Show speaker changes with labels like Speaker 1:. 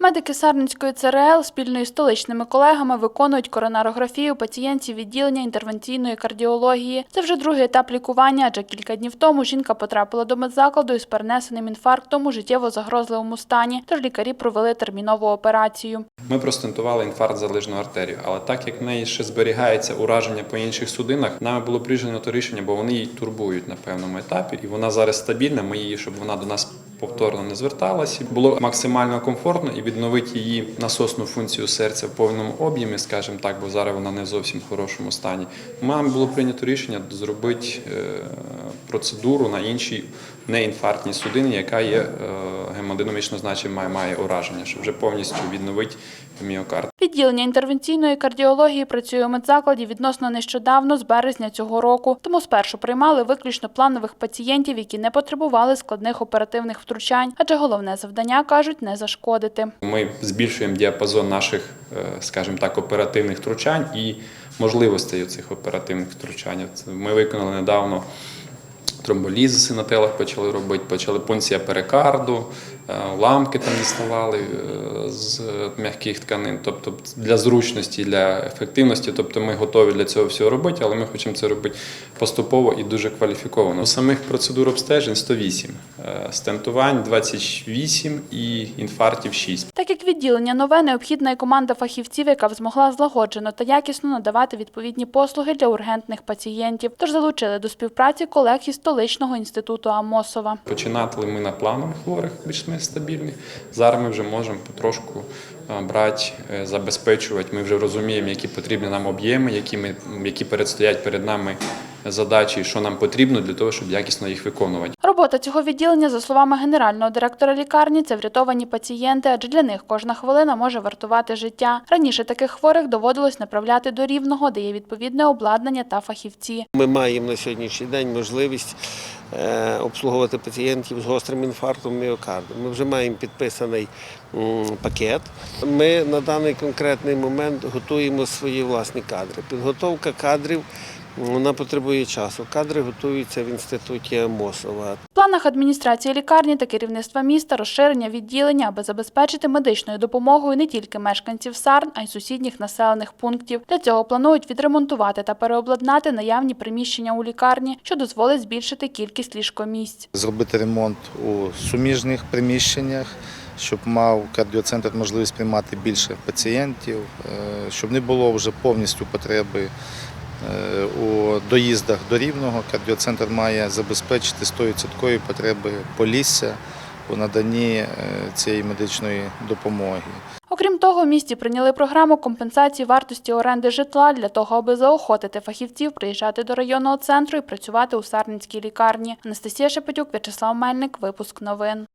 Speaker 1: Медики Сарненської ЦРЛ спільно із столичними колегами виконують коронарографію пацієнтів відділення інтервенційної кардіології. Це вже другий етап лікування, адже кілька днів тому жінка потрапила до медзакладу із перенесеним інфарктом у життєво загрозливому стані, тож лікарі провели термінову операцію.
Speaker 2: Ми простентували інфаркт залежну артерію, але так як в неї ще зберігається ураження по інших судинах, нами було прийнято рішення, бо вони її турбують на певному етапі, і вона зараз стабільна. Ми її, щоб вона до нас повторно не зверталася, було максимально комфортно і відновити її насосну функцію серця в повному об'ємі, скажімо так, бо зараз вона не зовсім в хорошому стані. Нами було прийнято рішення зробити е, процедуру на іншій неінфарктній судині, яка є е, гемодинамічно має, має ураження, щоб вже повністю відновити міокард.
Speaker 1: Відділення інтервенційної кардіології працює у медзакладі відносно нещодавно, з березня цього року. Тому спершу приймали виключно планових пацієнтів, які не потребували складних оперативних втручань, адже головне завдання кажуть не зашкодити.
Speaker 2: Ми збільшуємо діапазон наших, е, скажімо так, оперативних втручань і можливостей цих оперативних втручань. Ми виконали недавно тромболізиси на телах почали робити, почали понція перикарду, е, ламки там діставали е, з м'яких тканин. Тобто для зручності, для ефективності. Тобто ми готові для цього всього робити, але ми хочемо це робити поступово і дуже кваліфіковано. Самих процедур обстежень 108, е, стентувань 28 і інфарктів 6.
Speaker 1: Так як відділення нове, необхідна і команда фахівців, яка б змогла злагоджено та якісно надавати відповідні послуги для ургентних пацієнтів. Тож залучили до співпраці колег із столичного інституту Амосова.
Speaker 2: Починали ми на планових хворих, більш-менш стабільних. Зараз ми вже можемо потрошку е, брати, е, забезпечувати. Ми вже розуміємо, які потрібні нам об'єми, які, ми, які передстоять перед нами задачі, що нам потрібно для того, щоб якісно їх виконувати.
Speaker 1: Робота цього відділення, за словами генерального директора лікарні, це врятовані пацієнти, адже для них кожна хвилина може вартувати життя. Раніше таких хворих доводилось направляти до рівного, де є відповідне обладнання та фахівці.
Speaker 3: Ми маємо на сьогоднішній день можливість е, обслуговувати пацієнтів з гострим інфарктом міокарду. Ми вже маємо підписаний пакет. Ми на даний конкретний момент готуємо свої власні кадри. Підготовка кадрів вона потребує часу. Кадри готуються в інституті Амосова.
Speaker 1: В планах адміністрації лікарні та керівництва міста розширення відділення, аби забезпечити медичною допомогою не тільки мешканців Сарн, а й сусідніх населених пунктів. Для цього планують відремонтувати та переобладнати наявні приміщення у лікарні, що дозволить збільшити кількість ліжкомісць.
Speaker 4: зробити ремонт у суміжних приміщеннях, щоб мав кардіоцентр можливість приймати більше пацієнтів, е, щоб не було вже повністю потреби у доїздах до Рівного. Кардіоцентр має забезпечити 100% потреби Полісся у наданні е, цієї медичної допомоги.
Speaker 1: Окрім того, в місті прийняли програму компенсації вартості оренди житла для того, аби заохотити фахівців приїжджати до районного центру і працювати у Сарненській лікарні. Анастасія Шепетюк, В'ячеслав Мельник, випуск новин.